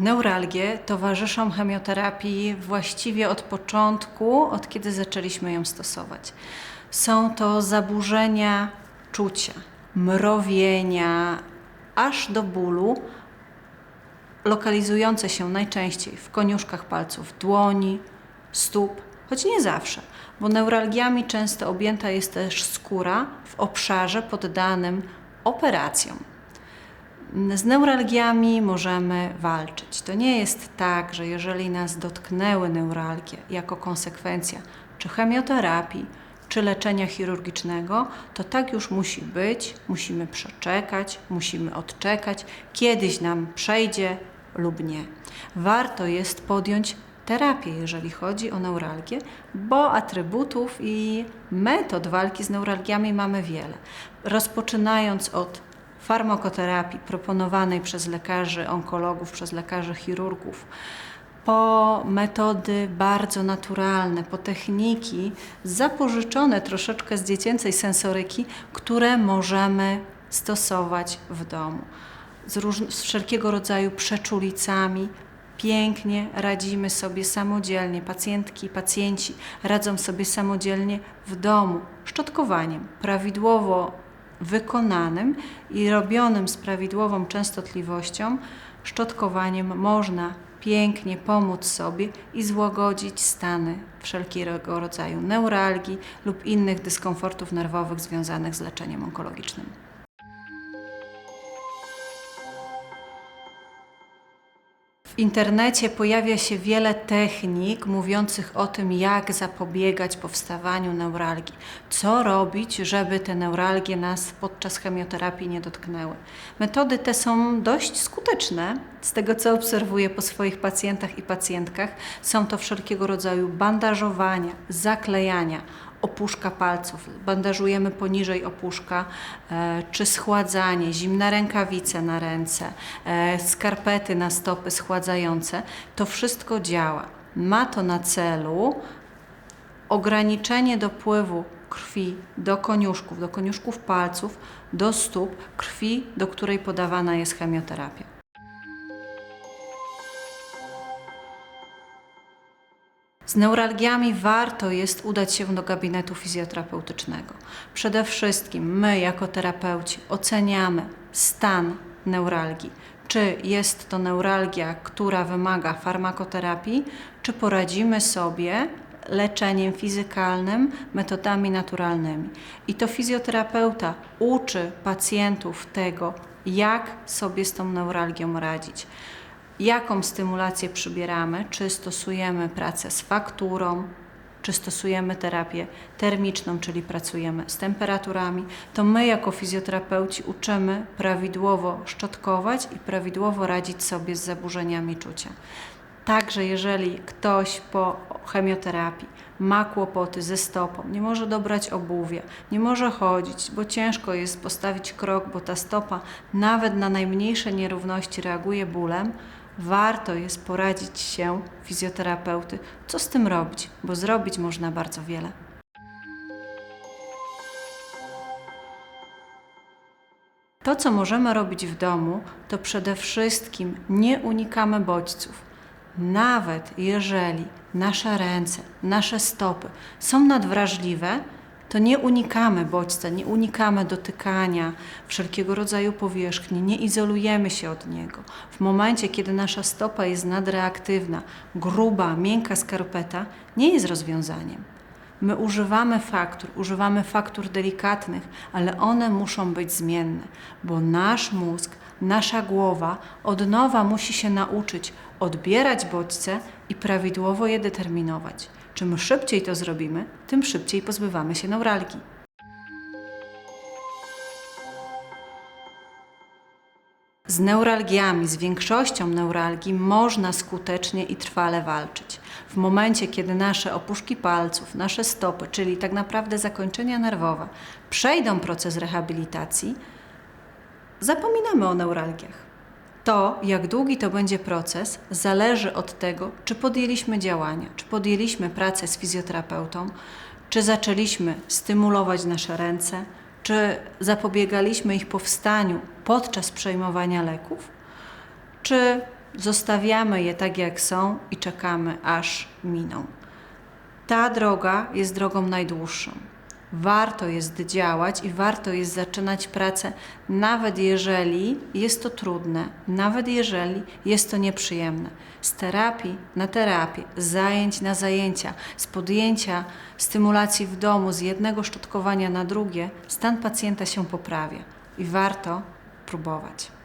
Neuralgie towarzyszą chemioterapii właściwie od początku, od kiedy zaczęliśmy ją stosować. Są to zaburzenia czucia, mrowienia, aż do bólu, lokalizujące się najczęściej w koniuszkach palców dłoni, stóp, choć nie zawsze, bo neuralgiami często objęta jest też skóra w obszarze poddanym operacjom. Z neuralgiami możemy walczyć. To nie jest tak, że jeżeli nas dotknęły neuralgie jako konsekwencja czy chemioterapii, czy leczenia chirurgicznego, to tak już musi być, musimy przeczekać, musimy odczekać, kiedyś nam przejdzie lub nie. Warto jest podjąć terapię, jeżeli chodzi o neuralgię, bo atrybutów i metod walki z neuralgiami mamy wiele. Rozpoczynając od farmakoterapii proponowanej przez lekarzy onkologów, przez lekarzy chirurgów, po metody bardzo naturalne, po techniki zapożyczone troszeczkę z dziecięcej sensoryki, które możemy stosować w domu. Z, róż- z wszelkiego rodzaju przeczulicami, pięknie radzimy sobie samodzielnie. Pacjentki i pacjenci radzą sobie samodzielnie w domu, szczotkowaniem prawidłowo wykonanym i robionym z prawidłową częstotliwością. Szczotkowaniem można pięknie pomóc sobie i złagodzić stany wszelkiego rodzaju neuralgii lub innych dyskomfortów nerwowych związanych z leczeniem onkologicznym. Internecie pojawia się wiele technik mówiących o tym, jak zapobiegać powstawaniu neuralgii. Co robić, żeby te neuralgie nas podczas chemioterapii nie dotknęły. Metody te są dość skuteczne. Z tego, co obserwuję po swoich pacjentach i pacjentkach, są to wszelkiego rodzaju bandażowania, zaklejania, opuszka palców, bandażujemy poniżej opuszka, e, czy schładzanie, zimne rękawice na ręce, e, skarpety na stopy schładzające, to wszystko działa. Ma to na celu ograniczenie dopływu krwi do koniuszków, do koniuszków palców, do stóp, krwi, do której podawana jest chemioterapia. Z neuralgiami warto jest udać się do gabinetu fizjoterapeutycznego. Przede wszystkim my, jako terapeuci, oceniamy stan neuralgii. Czy jest to neuralgia, która wymaga farmakoterapii, czy poradzimy sobie leczeniem fizykalnym, metodami naturalnymi. I to fizjoterapeuta uczy pacjentów tego, jak sobie z tą neuralgią radzić jaką stymulację przybieramy, czy stosujemy pracę z fakturą, czy stosujemy terapię termiczną, czyli pracujemy z temperaturami, to my jako fizjoterapeuci uczymy prawidłowo szczotkować i prawidłowo radzić sobie z zaburzeniami czucia. Także jeżeli ktoś po chemioterapii ma kłopoty ze stopą, nie może dobrać obuwia, nie może chodzić, bo ciężko jest postawić krok, bo ta stopa nawet na najmniejsze nierówności reaguje bólem, warto jest poradzić się fizjoterapeuty, co z tym robić, bo zrobić można bardzo wiele. To, co możemy robić w domu, to przede wszystkim nie unikamy bodźców. Nawet jeżeli nasze ręce, nasze stopy są nadwrażliwe, to nie unikamy bodźca, nie unikamy dotykania wszelkiego rodzaju powierzchni, nie izolujemy się od niego. W momencie, kiedy nasza stopa jest nadreaktywna, gruba, miękka skarpeta nie jest rozwiązaniem. My używamy faktur, używamy faktur delikatnych, ale one muszą być zmienne, bo nasz mózg, nasza głowa od nowa musi się nauczyć odbierać bodźce i prawidłowo je determinować. Czym szybciej to zrobimy, tym szybciej pozbywamy się neuralgii. Z neuralgiami, z większością neuralgii można skutecznie i trwale walczyć. W momencie, kiedy nasze opuszki palców, nasze stopy, czyli tak naprawdę zakończenia nerwowe, przejdą proces rehabilitacji, zapominamy o neuralgiach. To, jak długi to będzie proces, zależy od tego, czy podjęliśmy działania, czy podjęliśmy pracę z fizjoterapeutą, czy zaczęliśmy stymulować nasze ręce, czy zapobiegaliśmy ich powstaniu podczas przejmowania leków, czy zostawiamy je tak jak są i czekamy aż miną. Ta droga jest drogą najdłuższą. Warto jest działać i warto jest zaczynać pracę, nawet jeżeli jest to trudne, nawet jeżeli jest to nieprzyjemne. Z terapii na terapię, z zajęć na zajęcia, z podjęcia stymulacji w domu, z jednego szczotkowania na drugie, stan pacjenta się poprawia i warto próbować.